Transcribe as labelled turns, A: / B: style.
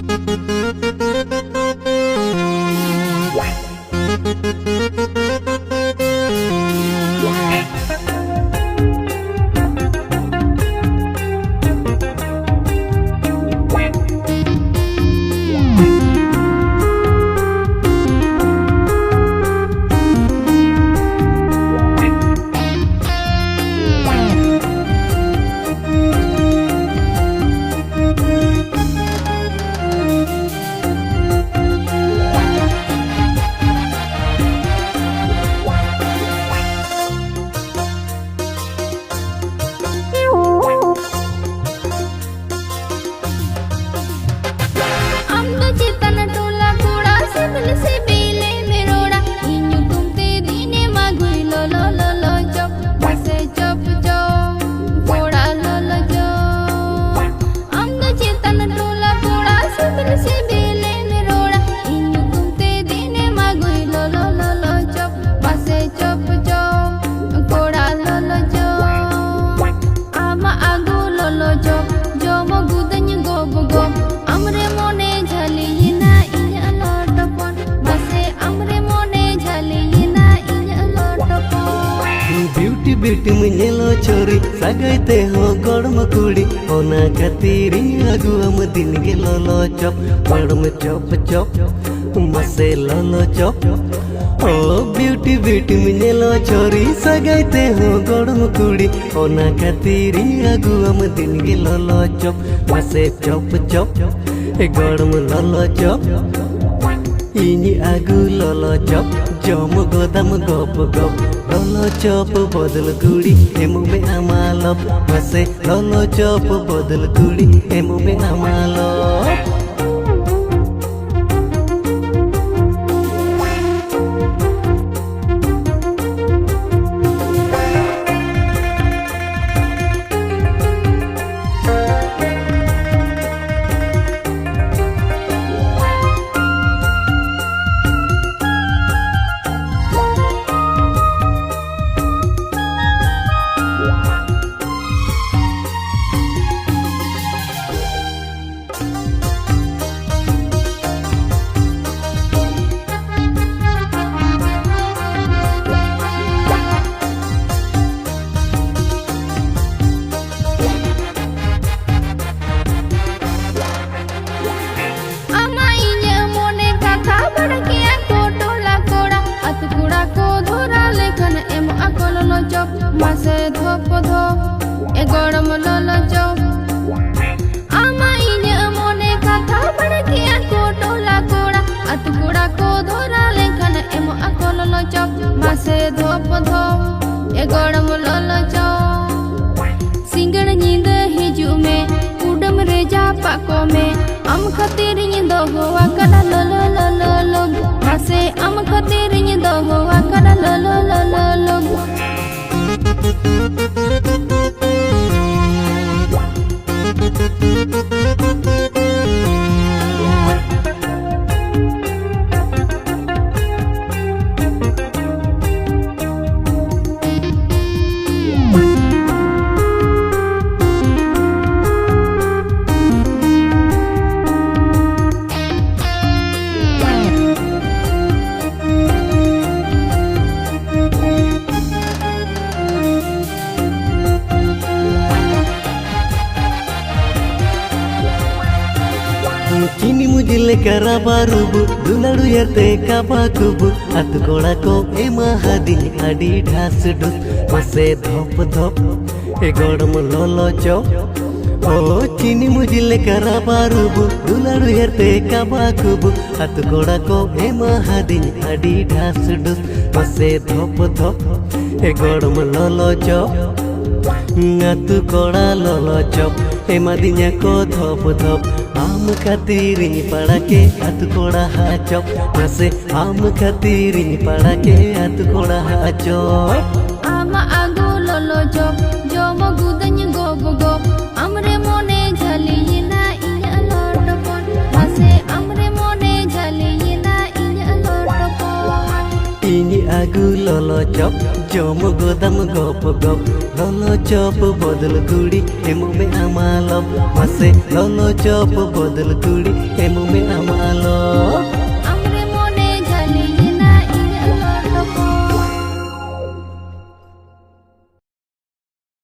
A: Música
B: beauty beauty मुझेलो छोरी सगाइते हो गड़म कुड़ी होना खातिर आगु हम दिन के लोलो चप गड़म चप चप मसे लोलो चप ओ ब्यूटी ब्यूटी मुझेलो छोरी सगाइते हो गड़म कुड़ी होना खातिर आगु हम दिन के लोलो चप मसे चप चप गड़म लोलो चप ইনি আগু লল চপ জম গোদাম গপ গপ লল চপ বদল গুড়ি এমুমে আমালপ বসে। লল চপ বদল গুড়ি এমুমে আমালপ।
A: পাশে ধপ ধপ, এ গরম লল চপ আমাই যে মনে কথা বড়কে কোটলা কোড়া আত কোড়া কো ধরা লেখান এম আকল ল চপ মাসে ধপ ধপ, এ গরম লল চপ সিঙ্গড় নিদ হিজু মে উডম রে যা পাকো মে আম খাতির নিদ হো আকালা লল লল লল মাসে আম খাতির নিদ হো লল
B: লল লল। ಕರಬಾರುಬು ದುಲಡು ಎತೆ ಕಬಾಕುಬು ಅತ್ ಕೊಳಕೋ ಎ ಮಹಾದಿನಿ ಅಡಿ ಢಾಸುಡು ಮಸೆ ಧೋಪ್ ಧೋಪ್ ಎ ಗಡಮ ಲೋಲೋ ಚೋ ಓ ಚಿನಿ ಮುಜಿಲೆ ಕರಬಾರುಬು ದುಲಡು ಎತೆ ಕಬಾಕುಬು ಅತ್ ಕೊಳಕೋ ಎ ಮಹಾದಿನಿ ಅಡಿ ಢಾಸುಡು ಮಸೆ ಧೋಪ್ ಧೋಪ್ ಎ ಗಡಮ ಲೋಲೋ ಚೋ ngatu koda lolo chop emadinya ko thop
A: ಆಮ ಕತೀರಿನಿ ಪಡಕೆ ಅದು ಕೊಡ ಹಾಚೋ ಮಸೆ ಆಮ ಕತೀರಿನಿ ಪಡಕೆ ಅದು ಕೊಡ ಹಾಚೋ ಆಮ ಆಗು ಲೊಲೋ ಜೋ ಜೋ ಮಗುದನ್ಯ
B: ಗೋ agu lolo chop jom godam gop gop ললো চপ বদল কুড়ি এমুমে আমালম মাসে ললো চপ বদল কুড়ি এমুমে আমালম